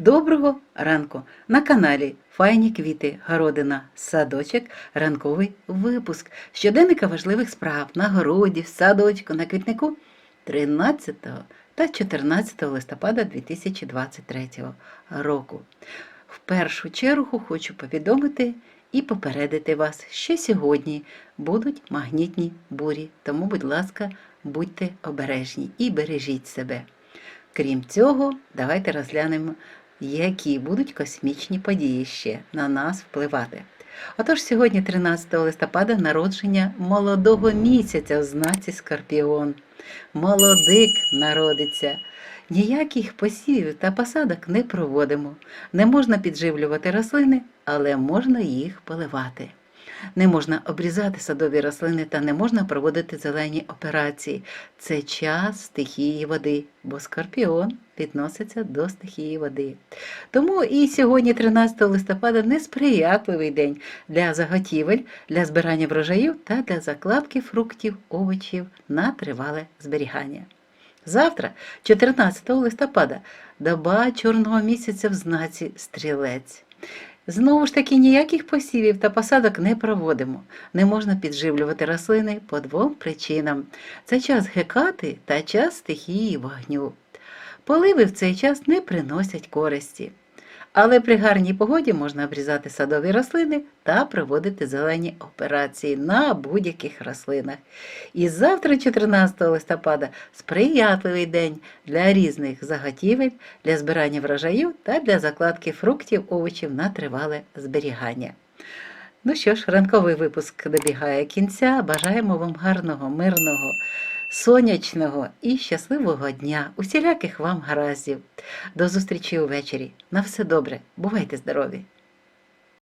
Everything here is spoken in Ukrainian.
Доброго ранку! На каналі Файні квіти, городина, садочок, ранковий випуск щоденника важливих справ на городі, в садочку, на квітнику 13 та 14 листопада 2023 року. В першу чергу хочу повідомити і попередити вас, що сьогодні будуть магнітні бурі, тому, будь ласка, будьте обережні і бережіть себе. Крім цього, давайте розглянемо, які будуть космічні події ще на нас впливати. Отож, сьогодні, 13 листопада, народження молодого місяця в знаці Скорпіон. Молодик народиться. Ніяких посівів та посадок не проводимо. Не можна підживлювати рослини, але можна їх поливати. Не можна обрізати садові рослини та не можна проводити зелені операції. Це час стихії води, бо скорпіон відноситься до стихії води. Тому і сьогодні, 13 листопада, несприятливий день для заготівель, для збирання врожаїв та для закладки фруктів, овочів на тривале зберігання. Завтра, 14 листопада, доба чорного місяця в знаці стрілець. Знову ж таки, ніяких посівів та посадок не проводимо. Не можна підживлювати рослини по двом причинам: це час гекати та час стихії вогню. Поливи в цей час не приносять користі. Але при гарній погоді можна обрізати садові рослини та проводити зелені операції на будь-яких рослинах. І завтра, 14 листопада, сприятливий день для різних заготівель, для збирання врожаїв та для закладки фруктів, овочів на тривале зберігання. Ну що ж, ранковий випуск добігає кінця. Бажаємо вам гарного, мирного, сонячного і щасливого дня, усіляких вам гараздів. До зустрічі увечері. На все добре. Бувайте здорові!